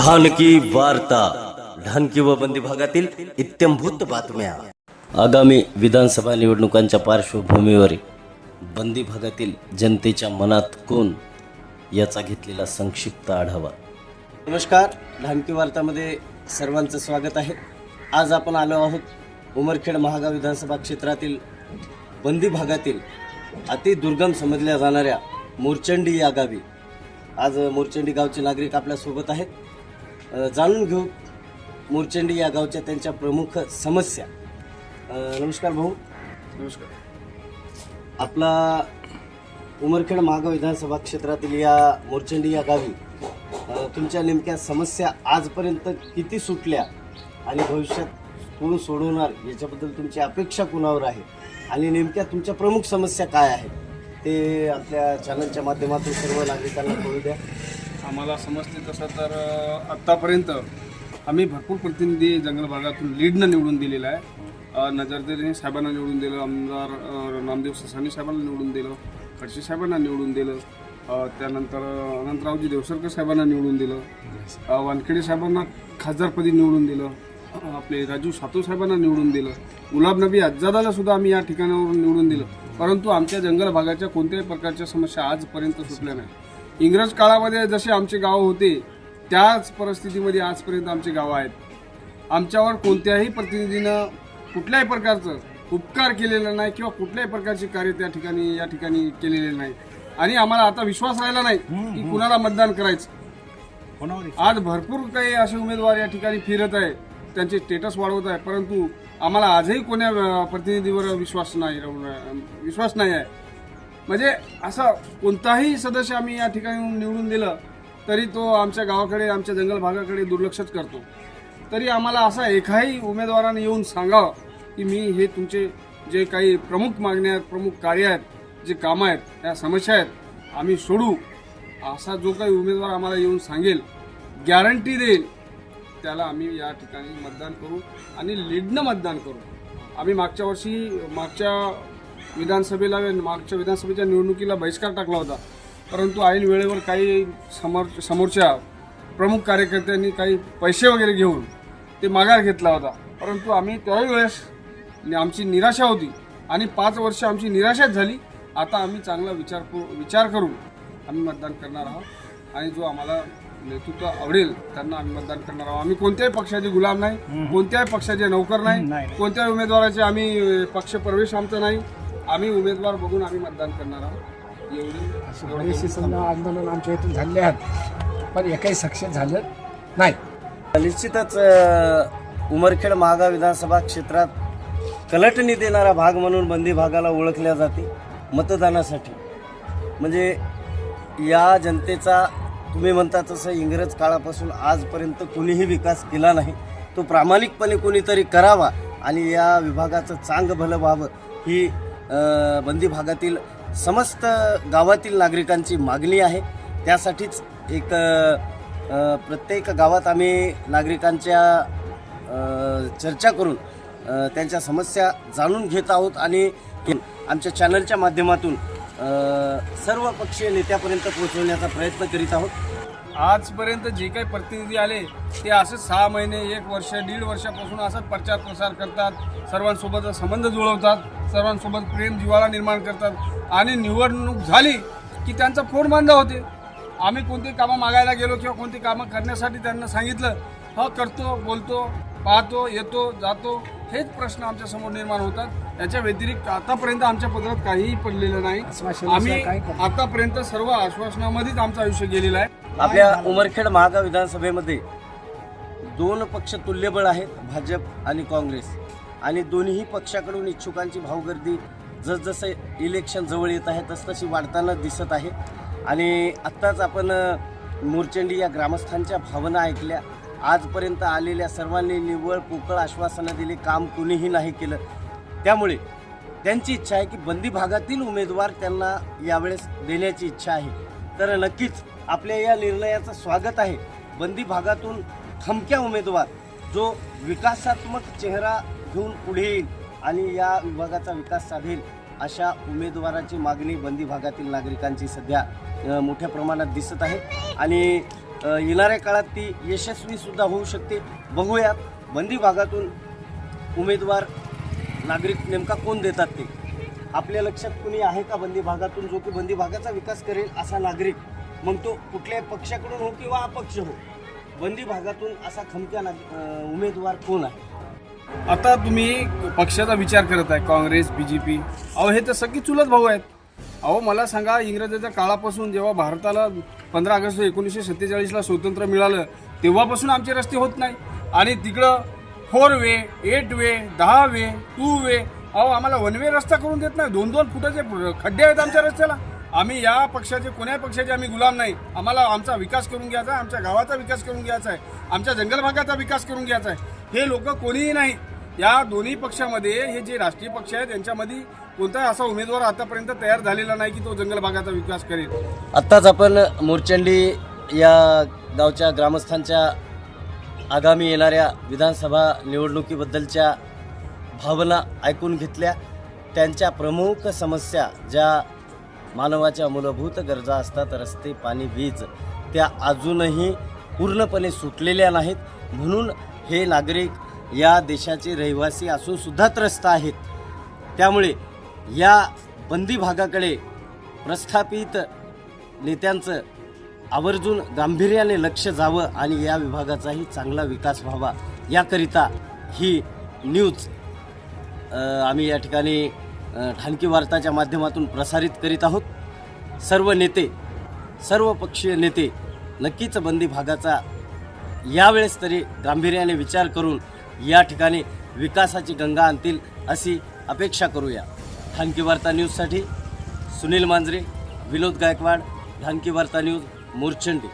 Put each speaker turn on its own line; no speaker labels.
ढानकी वार्ता ढानकी व बंदी भागातील इत्यंभूत बातम्या. आगामी विधानसभा निवडणुकांच्या पार्श्वभूमीवर बंदी भागातील जनतेच्या मनात कोण याचा घेतलेला संक्षिप्त आढावा. नमस्कार ढानकी वार्तामध्ये सर्वांचं स्वागत आहे. आज आपण आलो आहोत उमरखेड महागाव विधानसभा क्षेत्रातील बंदी भागातील अतिदुर्गम समजल्या जाणाऱ्या मोरचंडी या गावी. आज मोरचंडी गावचे नागरिक आपल्यासोबत आहेत. जाणून घेऊ मोरचंडी या गावच्या त्यांच्या प्रमुख समस्या. नमस्कार भाऊ.
नमस्कार.
आपला उमरखेड महागाव विधानसभा क्षेत्रातील या मोरचंडी या गावी तुमच्या नेमक्या समस्या आजपर्यंत किती सुटल्या आणि भविष्यात कोण सोडवणार याच्याबद्दल तुमची अपेक्षा कुणावर आहे? आणि नेमक्या तुमच्या प्रमुख समस्या काय आहेत? ते आपल्या चॅनलच्या माध्यमातून सर्व नागरिकांना कळू द्या.
आम्हाला समजते तसं तर आत्तापर्यंत आम्ही भरपूर प्रतिनिधी जंगल भागातून लीडनं निवडून दिलेला आहे. नजरदेने साहेबांना निवडून दिलं आमदार नामदेव ससानी साहेबांना निवडून दिलं खडसे साहेबांना निवडून दिलं त्यानंतर अनंतरावजी देवसरकर साहेबांना निवडून दिलं वानखेडे साहेबांना खासदारपदी निवडून दिलं आपले राजू सातू साहेबांना निवडून दिलं गुलाब नबी आजादाला सुद्धा आम्ही या ठिकाणावरून निवडून दिलं. परंतु आमच्या जंगल भागाच्या कोणत्याही प्रकारच्या समस्या आजपर्यंत सुटल्या नाही इंग्रज काळामध्ये जसे आमचे गाव होते त्याच परिस्थितीमध्ये आजपर्यंत आमचे गावं आहेत. आमच्यावर कोणत्याही प्रतिनिधीनं कुठल्याही प्रकारचं उपकार केलेला नाही किंवा कुठल्याही प्रकारचे कार्य त्या ठिकाणी या ठिकाणी केलेले नाही. आणि आम्हाला आता विश्वास राहिला नाही की कुणाला मतदान करायचं. आज भरपूर काही असे उमेदवार या ठिकाणी फिरत आहे. त्यांचे स्टेटस वाढवत आहे. परंतु आम्हाला आजही कोण्या प्रतिनिधीवर विश्वास नाही विश्वास नाही आहे. म्हणजे असं कोणताही सदस्य आम्ही या ठिकाणी निवडून दिलं तरी तो आमच्या गावाकडे आमच्या जंगल भागाकडे दुर्लक्षच करतो. तरी आम्हाला असा एकाही उमेदवाराने येऊन सांगावं की मी हे तुमचे जे काही प्रमुख मागण्या आहेत प्रमुख कार्य आहेत जे कामं आहेत त्या समस्या आहेत आम्ही सोडू. असा जो काही उमेदवार आम्हाला येऊन सांगेल गॅरंटी देईल त्याला आम्ही या ठिकाणी मतदान करू आणि लीडनं मतदान करू. आम्ही मागच्या वर्षी मागच्या विधानसभेला मागच्या विधानसभेच्या निवडणुकीला बहिष्कार टाकला होता. परंतु ऐन वेळेवर काही समोर समोरच्या प्रमुख कार्यकर्त्यांनी काही पैसे वगैरे घेऊन ते माघार घेतला होता. परंतु आम्ही त्याही वेळेस आमची निराशा होती आणि पाच वर्ष आमची निराशाच झाली. आता आम्ही चांगला विचार करू विचार करून आम्ही मतदान करणार आहोत आणि जो आम्हाला नेतृत्व आवडेल त्यांना आम्ही मतदान करणार आहोत. आम्ही कोणत्याही पक्षाचे गुलाम नाही कोणत्याही पक्षाचे नौकर नाही. कोणत्याही उमेदवाराचे आम्ही पक्ष प्रवेश आमचा नाही. आम्ही उमेदवार बघून आम्ही मतदान करणार आहोत. एवढी
बरेचसे समजा आंदोलन आमच्या इथून झाले आहेत. पण एकही सक्सेस झालं नाही.
निश्चितच अ, उमरखेड महागाव विधानसभा क्षेत्रात कलटणी देणारा भाग म्हणून बंदी भागाला ओळखल्या जाते मतदानासाठी. म्हणजे या जनतेचा तुम्ही म्हणता तसं इंग्रज काळापासून आजपर्यंत कुणीही विकास केला नाही. तो प्रामाणिकपणे कोणीतरी करावा आणि या विभागाचं चांग भलं व्हावं ही बंदी भागातील समस्त गावातील नागरिकांची मागणी आहे. त्यासाठीच एक प्रत्येक गावात आम्ही नागरिकांच्या चर्चा करून त्यांच्या समस्या जाणून घेत आहोत आणि आमच्या चॅनलच्या माध्यमातून सर्व पक्षीय नेत्यापर्यंत पोहोचवण्याचा प्रयत्न करीत आहोत.
आजपर्यंत जे काही प्रतिनिधी आले ते असे सहा महिने एक वर्ष दीड वर्षापासून असंच प्रचार प्रसार करतात. सर्वांसोबत संबंध जुळवतात. सर्वांसोबत प्रेम जिव्हाळा निर्माण करतात आणि निवडणूक झाली की त्यांचा फोन बंद होते. आम्ही कोणती कामं मागायला गेलो किंवा कोणती कामं करण्यासाठी त्यांना सांगितलं. हा करतो बोलतो पाहतो येतो जातो हेच प्रश्न आमच्यासमोर निर्माण होतात. याच्या व्यतिरिक्त आतापर्यंत आमच्या पदरात काहीही पडलेलं नाही. आम्ही आतापर्यंत सर्व आश्वासनामध्येच आमचं आयुष्य गेलेलं आहे.
आपल्या उमरखेड महागाव विधानसभेमध्ये दोन पक्ष तुल्यबळ आहेत भाजप आणि काँग्रेस. आणि दोन्ही पक्षाकडून इच्छुकांची भावगर्दी जसजसं इलेक्शन जवळ येत आहे तसतशी वाढताना दिसत आहे. आणि आत्ताच आपण मोरचंडी या ग्रामस्थांच्या भावना ऐकल्या. आजपर्यंत आलेल्या सर्वांनी निव्वळ पोकळ आश्वासनं दिली काम कुणीही नाही केलं. त्यामुळे त्यांची इच्छा आहे की बंदी भागातील उमेदवार त्यांना यावेळेस देण्याची इच्छा आहे. तर नक्कीच आपल्या या निर्णयाचं स्वागत आहे. बंदी भागातून थमक्या उमेदवार जो विकासात्मक चेहरा घेऊन पुढे येईल आणि या विभागाचा विकास साधेल अशा उमेदवाराची मागणी बंदी भागातील नागरिकांची सध्या मोठ्या प्रमाणात दिसत आहे. आणि येणाऱ्या काळात ती यशस्वीसुद्धा होऊ शकते. बघूयात बंदी भागातून उमेदवार नागरिक नेमका कोण देतात ते? आपल्या लक्षात कुणी आहे का बंदी भागातून? जो की बंदी भागाचा विकास करेल असा नागरिक. मग तो कुठल्याही पक्षाकडून हो किंवा अपक्ष हो? बंदी भागातून असा खमक्या नाग- उमेदवार कोण आहे?
आता तुम्ही पक्षाचा विचार करत आहे काँग्रेस बी जे पी अहो हे तर सगळी चुलत भाऊ आहेत. अहो मला सांगा इंग्रजाच्या काळापासून जेव्हा भारताला पंधरा ऑगस्ट एकोणीसशे सत्तेचाळीसला स्वातंत्र्य मिळालं तेव्हापासून आमचे रस्ते होत नाही. आणि तिकडं फोर वे एट वे दहा वे टू वे अहो आम्हाला वन वे रस्ता करून देत नाही. दोन दोन फुटाचे खड्डे आहेत आमच्या रस्त्याला. आम्ही या पक्षाचे कोण्या पक्षाचे आम्ही गुलाम नाही. आम्हाला आमचा विकास करून घ्यायचा आहे आमच्या गावाचा विकास करून घ्यायचा आहे आमच्या जंगल भागाचा विकास करून घ्यायचा आहे. हे लोक कोणीही नाही. या दोन्ही पक्षामध्ये हे जे राष्ट्रीय पक्ष आहेत यांच्यामध्ये कोणताही असा उमेदवार आतापर्यंत तयार झालेला नाही की तो जंगल भागाचा विकास करेल.
आत्ताच आपण मोरचंडी या गावच्या ग्रामस्थांच्या आगामी येणाऱ्या विधानसभा निवडणुकीबद्दलच्या भावना ऐकून घेतल्या. त्यांच्या प्रमुख समस्या ज्या मानवाच्या मूलभूत गरजा असतात रस्ते पाणी वीज त्या अजूनही पूर्णपणे सुटलेल्या नाहीत. म्हणून हे नागरिक या देशाचे रहिवासी असून सुद्धा त्रस्त आहेत. त्यामुळे या बंदी भागाकडे प्रस्थापित नेत्यांचं आवर्जून गांभीर्याने लक्ष जावं आणि या विभागाचाही चांगला विकास व्हावा याकरिता ही न्यूज आम्ही या ठिकाणी ठाणकी वार्ताच्या माध्यमातून प्रसारित करीत आहोत. सर्व नेते सर्व पक्षीय नेते नक्कीच बंदी भागाचा यावेळेस तरी गांभीर्याने विचार करून या ठिकाणी विकासाची गंगा आणतील अशी अपेक्षा करूया. धानकी वार्ता न्यूजसाठी सुनील मांजरे विनोद गायकवाड धानकी वार्ता न्यूज मोरचंडी.